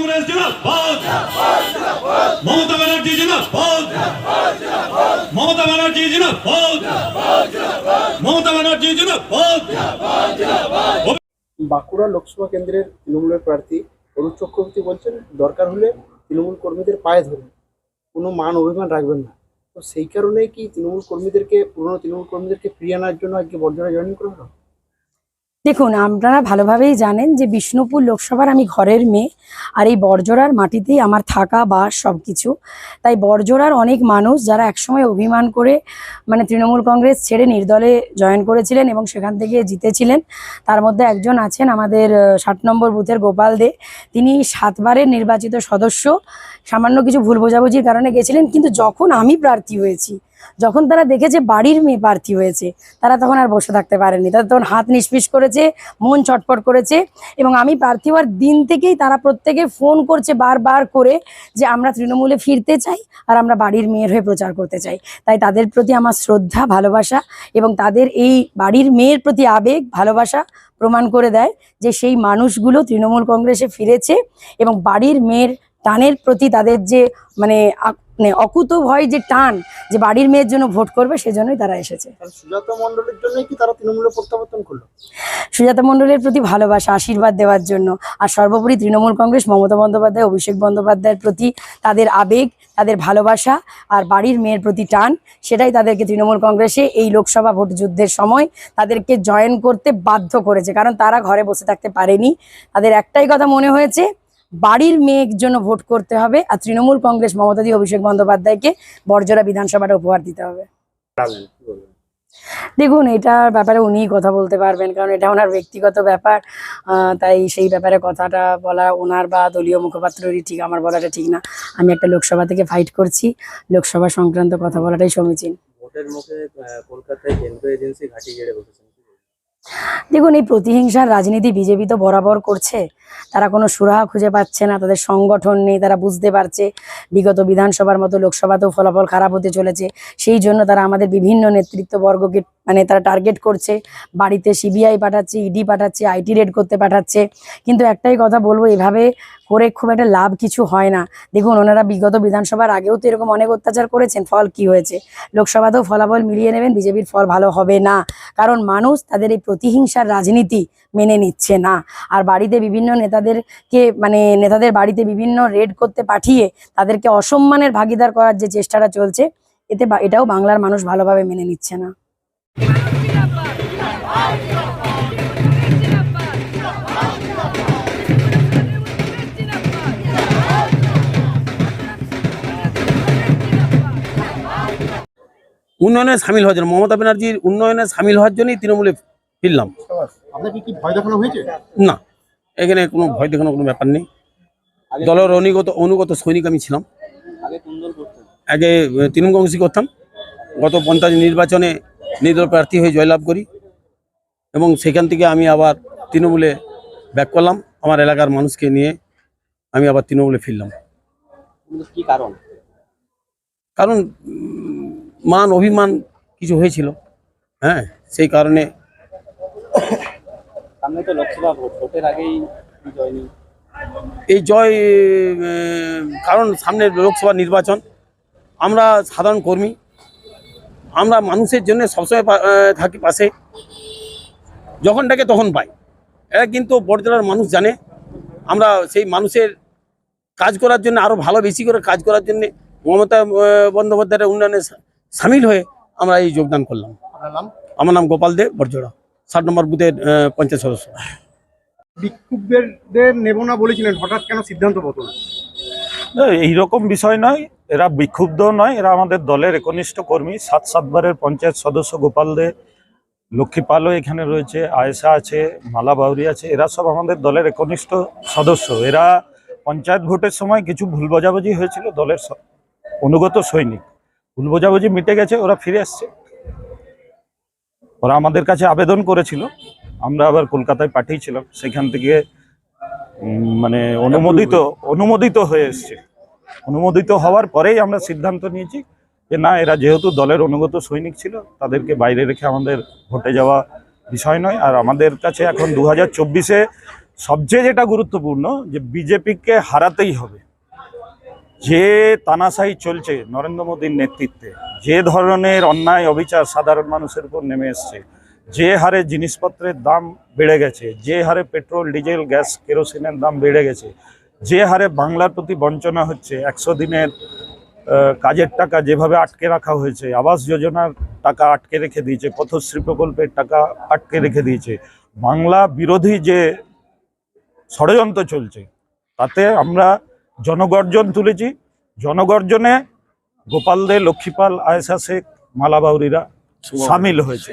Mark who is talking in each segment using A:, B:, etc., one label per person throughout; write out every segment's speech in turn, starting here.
A: কংগ্রেস জিন্দাবাদ। মমতা ব্যানার্জি জিন্দাবাদ। মমতা ব্যানার্জি জিন্দাবাদ। মমতা ব্যানার্জি জিন্দাবাদ।
B: বাঁকুড়া লোকসভা কেন্দ্রের তৃণমূলের প্রার্থী অরুণ চক্রবর্তী বলছেন, দরকার হলে তৃণমূল কর্মীদের পায়ে ধরুন। কোনো মান অভিমান রাখবেন না। তো সেই কারণে কি তৃণমূল কর্মীদেরকে, পুরনো তৃণমূল কর্মীদেরকে ফিরিয়ে আনার জন্য আজকে বর্জনা জয়েন করা হলো
C: দেখুন, আপনারা ভালোভাবেই জানেন যে বিষ্ণুপুর লোকসভার আমি ঘরের মেয়ে আর এই বর্জরার মাটিতেই আমার থাকা, বাস সব কিছু তাই বর্জরার অনেক মানুষ যারা একসময় অভিমান করে মানে তৃণমূল কংগ্রেস ছেড়ে নির্দলে জয়েন করেছিলেন এবং সেখান থেকে জিতেছিলেন, তার মধ্যে একজন আছেন আমাদের ষাট নম্বর বুথের গোপাল দে। তিনি সাতবারের নির্বাচিত সদস্য। সামান্য কিছু ভুল বোঝাবুঝির কারণে গেছিলেন, কিন্তু যখন আমি প্রার্থী হয়েছি যখন তারা দেখেছে বাড়ির মেয়ে প্রার্থী হয়েছে, তারা তখন আর বসে থাকতে পারেনি তারা তখন হাত নিষ্পিস করেছে, মন ছটফট করেছে এবং আমি প্রার্থী হওয়ার দিন থেকেই তারা প্রত্যেকে ফোন করছে বারবার করে যে আমরা তৃণমূলে ফিরতে চাই আর আমরা বাড়ির মেয়ের হয়ে প্রচার করতে চাই। তাই তাদের প্রতি আমার শ্রদ্ধা, ভালোবাসা এবং তাদের এই বাড়ির মেয়ের প্রতি আবেগ, ভালোবাসা প্রমাণ করে দেয় যে সেই মানুষগুলো তৃণমূল কংগ্রেসে ফিরেছে এবং বাড়ির মেয়ের টানের প্রতি তাদের যে মানে মানে অকুত ভয় যে টান যে বাড়ির মেয়ের জন্য ভোট করবে সেজন্যই তারা এসেছে।
B: সুজাতা মণ্ডলের জন্যই কি তারা তৃণমূলে প্রত্যাবর্তন করল?
C: সুজাতা মণ্ডলের প্রতি ভালোবাসা আশীর্বাদ দেওয়ার জন্য আর সর্বোপরি তৃণমূল কংগ্রেস মমতা বন্দ্যোপাধ্যায় অভিষেক বন্দ্যোপাধ্যায়ের প্রতি তাদের আবেগ তাদের ভালোবাসা আর বাড়ির মেয়ের প্রতি টান সেটাই তাদেরকে তৃণমূল কংগ্রেসে এই লোকসভা ভোট যুদ্ধের সময় তাদেরকে জয়েন করতে বাধ্য করেছে। কারণ তারা ঘরে বসে থাকতে পারেনি। তাদের একটাই কথা মনে হয়েছে বাড়ির মেয়ের জন্য ভোট করতে হবে আর তৃণমূল কংগ্রেস মমতাদি অভিষেক বন্দ্যোপাধ্যায়কে বর্জরা বিধানসভাটা উপহার দিতে হবে। দেখুন এটার ব্যাপারে উনিই কথা বলতে পারবেন কারণ এটা ওনার ব্যক্তিগত ব্যাপার। তাই সেই ব্যাপারে কথাটা বলা ওনার বা দলীয় মুখপাত্ররই ঠিক আমার বলাটা ঠিক না। আমি একটা লোকসভা থেকে ফাইট করছি লোকসভা সংক্রান্ত কথা বলাটাই সমীচীন।
D: ভোটের মুখে কলকাতায় এজেন্সি ঘাঁটি গেড়ে বসেছেন?
C: দেখুন, এই প্রতিহিংসার রাজনীতি বিজেপি তো বরাবর করছে। তারা কোনো সুরাহা খুঁজে পাচ্ছে না, তাদের সংগঠন নেই, তারা বুঝতে পারছে। বিগত বিধানসভার মতো লোকসভাতেও ফলাফল খারাপ হতে চলেছে। সেই জন্য তারা আমাদের বিভিন্ন নেতৃত্ববর্গকে মানে তারা টার্গেট করছে। বাড়িতে সিবিআই পাঠাচ্ছে ইডি পাঠাচ্ছে আইটি রেড করতে পাঠাচ্ছে। কিন্তু একটাই কথা বলব, এভাবে করে খুব একটা লাভ কিছু হয় না। দেখুন, ওনারা বিগত বিধানসভার আগেও তো এরকম অনেক অত্যাচার করেছেন, ফল কি হয়েছে? লোকসভাতেও ফলাফল মিলিয়ে নেবেন, বিজেপির ফল ভালো হবে না। কারণ মানুষ তাদের এই প্রতিহিংসার রাজনীতি মেনে নিচ্ছে না। আর বাড়িতে বিভিন্ন নেতাদেরকে মানে নেতাদের বাড়িতে বিভিন্ন রেড করতে পাঠিয়ে তাদেরকে অসম্মানের ভাগিদার করার যে চেষ্টাটা চলছে, এতে এটাও বাংলার মানুষ ভালোভাবে মেনে নিচ্ছে না।
E: উন্নয়নে সামিল হওয়ার জন্য মমতা ব্যানার্জির উন্নয়নে সামিল হওয়ার জন্যই তৃণমূলে ফিরলাম।
B: ভয় দেখানো হয়েছে?
E: না এখানে কোনো ভয় দেখানোর কোনো ব্যাপার নেই। দলের অনুগত অনুগত সৈনিক আমি ছিলাম।
D: আগে
E: তৃণমূল কংগ্রেসই করতাম। গত পঞ্চায়েত নির্বাচনে নির্দল প্রার্থী হয়ে জয়লাভ করি এবং সেখান থেকে আমি আবার তৃণমূলে ব্যাক করলাম। আমার এলাকার মানুষকে নিয়ে আমি আবার তৃণমূলে ফিরলাম।
D: কি কারণ?
E: কারণ মান অভিমান কিছু হয়েছিল। হ্যাঁ সেই কারণে
D: সামনে তো লোকসভা ভোট ভোটের আগেই বিজয় নেই।
E: এই জয় কারণ সামনে লোকসভা নির্বাচন। আমরা সাধারণ কর্মী। আমরা মানুষের জন্য সবসময় থাকি পাশে। যখন ডাকে তখন পাই। এটা কিন্তু বড়জলার মানুষ জানে। আমরা সেই মানুষের কাজ করার জন্য আরও ভালো বেশি করে কাজ করার জন্য মমতা বন্দ্যোপাধ্যায়ের উন্নয়নে সামিল হয়ে আমরা এই যোগদান করলাম। আমার নাম গোপাল দেব বরজোড়া ষাট নম্বর বুথের পঞ্চায়েত সদস্য।
B: বিক্ষুব্ধদের নেব না বলেছিলেন হঠাৎ কেন সিদ্ধান্ত বদল?
F: না, এইরকম বিষয় নয় এরা বিক্ষুব্ধ নয় এরা আমাদের দলের একনিষ্ঠ কর্মী। সাত সাতবারের পঞ্চায়েত সদস্য গোপাল দে লক্ষ্মী পালও এখানে রয়েছে আয়েশা আছে মালা বাউরি আছে এরা সব আমাদের দলের একনিষ্ঠ সদস্য। এরা পঞ্চায়েত ভোটের সময় কিছু ভুল বোঝাবুঝি হয়েছিল দলের অনুগত সৈনিক। ভুল বোঝাবুঝি মিটে গেছে, ওরা ফিরে আসছে। ওরা আমাদের কাছে আবেদন করেছিল, আমরা আবার কলকাতায় পাঠিয়েছিলাম, সেখান থেকে মানে অনুমোদিত অনুমোদিত হয়ে এসছে। অনুমোদিত হওয়ার পরেই আমরা সিদ্ধান্ত নিয়েছি যে না, এরা যেহেতু দলের অনুগত সৈনিক ছিল, তাদেরকে বাইরে রেখে আমাদের ভোটে যাওয়া বিষয় নয়। আর আমাদের কাছে এখন দু হাজার সবচেয়ে যেটা গুরুত্বপূর্ণ, যে বিজেপিকে হারাতেই হবে। যে তানাশাই চলছে নরেন্দ্র মোদীর নেতৃত্বে, যে ধরনের অন্যায় অবিচার সাধারণ মানুষের উপর নেমে এসছে, যে হারে জিনিসপত্রের দাম বেড়ে গেছে, যে হারে পেট্রোল, ডিজেল, গ্যাস, কেরোসিনের দাম বেড়ে গেছে, যে হারে বাংলার প্রতি বঞ্চনা হচ্ছে, একশো দিনের কাজের টাকা যেভাবে আটকে রাখা হয়েছে, আবাস যোজনার টাকা আটকে রেখে দিয়েছে, পথশ্রী প্রকল্পের টাকা আটকে রেখে দিয়েছে, বাংলা বিরোধী যে ষড়যন্ত্র চলছে, তাতে আমরা জনগর্জন তুলেছি। জনগর্জনে গোপাল দে লক্ষ্মীপাল আয়েশা শেখ মালাবাউরিরা সামিল হয়েছে।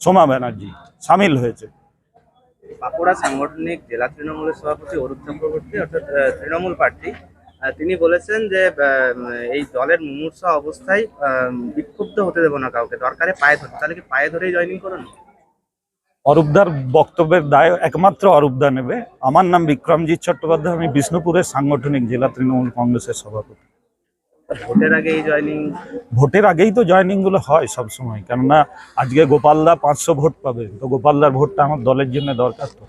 F: সোমা ব্যানার্জি। সামিল হয়েছে।
D: বাঁকুড়া সাংগঠনিক জেলা তৃণমূলের সভাপতি অরূপ চক্রবর্তী অর্থাৎ তৃণমূল প্রার্থী তিনি বলেছেন যে এই দলের মুমূর্ষা অবস্থায় আহ, বিক্ষুব্ধ হতে দেবো না কাউকে। দরকারে পায়ে ধরতে। তাহলে কি পায়ে ধরেই জয়েনিং করুন?
F: অরূপদার বক্তব্যের দায় একমাত্র অরূপদা নেবে। আমার নাম বিক্রমজিৎ চট্টোপাধ্যায় আমি বিষ্ণুপুরের সাংগঠনিক জেলা তৃণমূল কংগ্রেসের সভাপতি।
D: ভোটের আগে এই জয়েনিং?
F: ভোটের আগেই তো জয়নিংগুলো হয় সবসময় কেননা আজকে গোপালদা পাঁচশো ভোট পাবে তো গোপালদার ভোটটা আমার দলের জন্য দরকার তো।